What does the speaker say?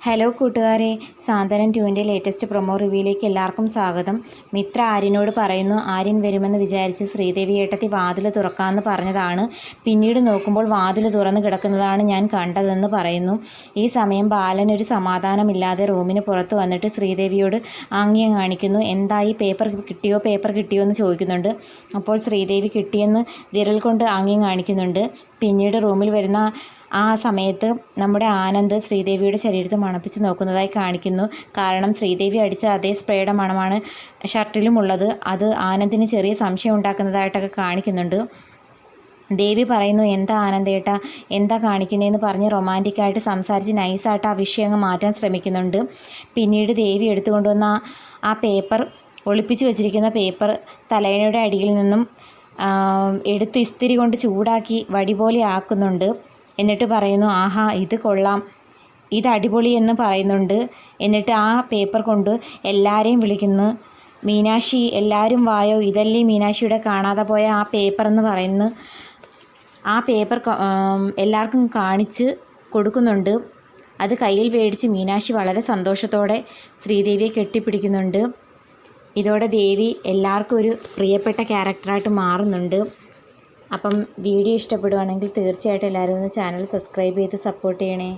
Hello കൂട്ടുകാരെ സാന്ത്വനം ടുവിന്റെ latest promo റിവ്യൂയിലേക്ക് എല്ലാവർക്കും സ്വാഗതം. മിത്ര ആര്യനോട് പറയുന്നു ആര്യൻ വരുമെന്ന് വിചാരിച്ച് ശ്രീദേവി ഏട്ടത്തി വാതിൽ തുറക്കാമെന്ന് പറഞ്ഞതാണ്. പിന്നീട് നോക്കുമ്പോൾ വാതിൽ തുറന്ന് കിടക്കുന്നതാണ് ഞാൻ കണ്ടതെന്ന് പറയുന്നു. ഈ സമയം ബാലൻ ഒരു സമാധാനമില്ലാതെ റൂമിന് പുറത്ത് വന്നിട്ട് ശ്രീദേവിയോട് ആംഗ്യം കാണിക്കുന്നു. എന്തായി പേപ്പർ കിട്ടിയോ പേപ്പർ കിട്ടിയോ എന്ന് ചോദിക്കുന്നുണ്ട്. അപ്പോൾ ശ്രീദേവി കിട്ടിയെന്ന് വിരൽ കൊണ്ട് ആംഗ്യം കാണിക്കുന്നുണ്ട്. പിന്നീട് റൂമിൽ വരുന്ന ആ സമയത്ത് നമ്മുടെ ആനന്ദ് ശ്രീദേവിയുടെ ശരീരത്ത് മണപ്പിച്ച് നോക്കുന്നതായി കാണിക്കുന്നു. കാരണം ശ്രീദേവി അടിച്ച അതേ സ്പ്രേയുടെ മണമാണ് ഷർട്ടിലുമുള്ളത് അത് ആനന്ദിന് ചെറിയ സംശയം ഉണ്ടാക്കുന്നതായിട്ടൊക്കെ കാണിക്കുന്നുണ്ട്. ദേവി പറയുന്നു എന്താ ആനന്ദേട്ട എന്താ കാണിക്കുന്നതെന്ന് പറഞ്ഞ് റൊമാന്റിക്കായിട്ട് സംസാരിച്ച് നൈസായിട്ട് ആ വിഷയം അങ്ങ് മാറ്റാൻ ശ്രമിക്കുന്നുണ്ട്. പിന്നീട് ദേവി എടുത്തുകൊണ്ടുവന്ന ആ- പേപ്പർ ഒളിപ്പിച്ചു വെച്ചിരിക്കുന്ന പേപ്പർ തലയണയുടെ അടിയിൽ നിന്നും എടുത്ത് ഇസ്തിരി കൊണ്ട് ചൂടാക്കി വടി പോലെ ആക്കുന്നുണ്ട്. എന്നിട്ട് പറയുന്നു ആഹാ ഇത് കൊള്ളാം. ഇത് അടിപൊളി എന്ന് പറയുന്നുണ്ട്. എന്നിട്ട് ആ പേപ്പർ കൊണ്ട് എല്ലാവരെയും വിളിക്കുന്നു. മീനാക്ഷി എല്ലാവരും വായോ? ഇതല്ലേ മീനാക്ഷിയുടെ കാണാതെ പോയ ആ പേപ്പർ എന്ന് പറയുന്നു. ആ പേപ്പർ എല്ലാവർക്കും കാണിച്ച് കൊടുക്കുന്നുണ്ട്. അത് കയ്യിൽ മേടിച്ച് മീനാക്ഷി വളരെ സന്തോഷത്തോടെ ശ്രീദേവിയെ കെട്ടിപ്പിടിക്കുന്നുണ്ട്. ഇതോടെ ദേവി എല്ലാവർക്കും ഒരു പ്രിയപ്പെട്ട ക്യാരക്ടറായിട്ട് മാറുന്നുണ്ട്. അപ്പം വീഡിയോ ഇഷ്ടപ്പെടുവാണെങ്കിൽ തീർച്ചയായിട്ടും എല്ലാവരും ഒന്ന് ചാനൽ സബ്സ്ക്രൈബ് ചെയ്ത് സപ്പോർട്ട് ചെയ്യണേ.